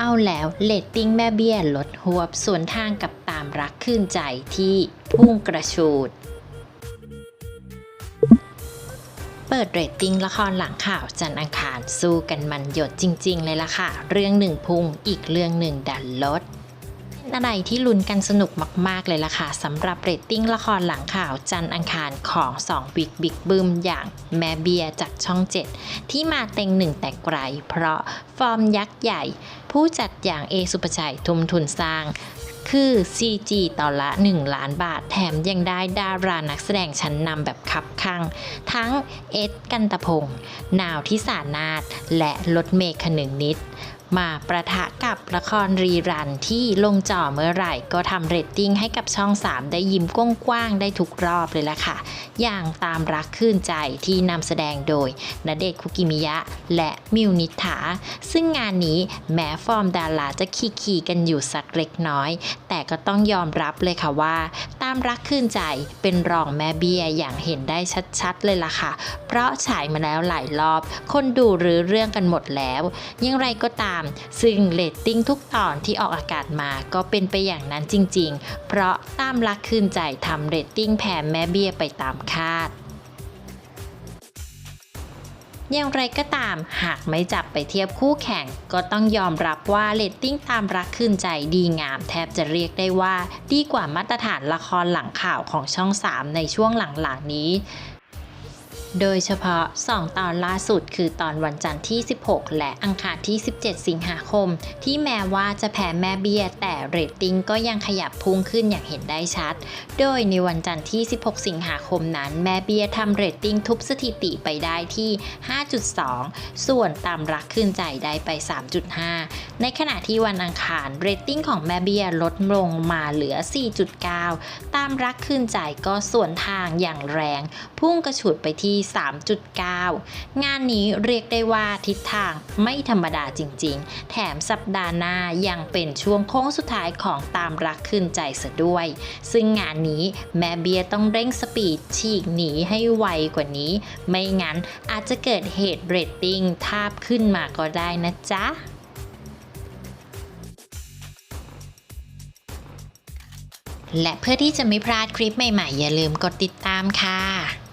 เอาแล้วเลตติ้งแม่เบี้ยลดหวบสวนทางกับตามรักขึ้นใจที่พุ่งกระชูด เปิดเรตติ้งละครหลังข่าวจันอังคารสู้กันมันหยดจริง ๆ เลยล่ะค่ะ เรื่องหนึ่งพุ่งอีกเรื่องหนึ่งดันลด อะไรที่ลุ้นกันสนุกมาก ๆ เลยล่ะค่ะสำหรับเรตติ้งละครหลังข่าวจันทร์อังคารของ2บิ๊กบิ๊กบึมอย่างแม่เบียจากช่อง 7 ที่มาเต็งหนึ่งแต่ไกล เพราะฟอร์มยักษ์ใหญ่ ผู้จัดอย่างเอสุปชัยทุ่มทุนสร้าง คือ CG ต่อละ 1 ล้านบาท แถมยังได้ดารานักแสดงชั้นนำแบบคับข้าง ทั้งเอสกันตพงศ์นาวทิสานาถและรถเมฆขนึงนิด มาประทะกับละครรีรันที่ลงจอเมื่อไหร่ ก็ทำเรตติ้งให้กับช่อง 3 ได้ยิ้มกว้างๆ ได้ทุกรอบเลยล่ะค่ะ อย่างตามรักขึ้นใจที่นำแสดงโดยณเดชคุกิมิยะ และมิวนิษฐา ซึ่งงานนี้แม้ฟอร์มดาราจะขี่ๆกันอยู่สักเล็กน้อยแต่ก็ต้องยอมรับเลยค่ะว่า ตามรักขึ้นใจเป็นรองแม่เบี้ยอย่างเห็นได้ชัดๆเลยล่ะค่ะ เพราะฉายมาแล้วหลายรอบ คนดูหรือเรื่องกันหมดแล้วย่างไรก็ตาม ซึ่งเรตติ้งทุกตอนที่ออกอากาศมาก็เป็นไปอย่างนั้นจริงๆ เพราะตามรักคืนใจทำเรตติ้งแผ่แม่เบี้ยไปตามคาด อย่างไรก็ตาม หากไม่จับไปเทียบคู่แข่ง ก็ต้องยอมรับว่าเรตติ้งตามรักขึ้นใจดีงาม แทบจะเรียกได้ว่า ดีกว่ามาตรฐานละครหลังข่าวของช่อง 3 ในช่วงหลังๆนี้ โดยเฉพาะ 2 ตอนล่าสุดคือตอนวันจันทร์ที่ 16 และอังคารที่ 17 สิงหาคม ที่แม้ว่าจะแพ้แม่เบี้ยแต่เรตติ้งก็ยังขยับพุ่งขึ้นอย่างเห็นได้ชัด โดยในวันจันทร์ที่ 16 สิงหาคมนั้น แม่เบี้ยทำเรตติ้งทุบสถิติไปได้ที่ 5.2 ส่วนตามรักขึ้นใจได้ไป 3.5 ในขณะที่วันอังคารเรตติ้งของแม่เบี้ยลดลงมาเหลือ 4.9 ตามรักขึ้นใจก็ส่วนทางอย่างแรง พุ่งกระฉูดไปที่3.9 งานนี้เรียกได้ว่าทิศทางไม่ธรรมดาจริง ๆ แถมสัปดาห์หน้ายังเป็นช่วงโค้งสุดท้ายของตามรักขึ้นใจซะด้วย ซึ่งงานนี้แม่เบียต้องเร่งสปีดฉีกหนีให้ไวกว่านี้ ไม่งั้นอาจจะเกิดเหตุเรตติ้งทาบขึ้นมาก็ได้นะจ๊ะและเพื่อที่จะไม่พลาดคลิปใหม่ๆ อย่าลืมกดติดตามค่ะ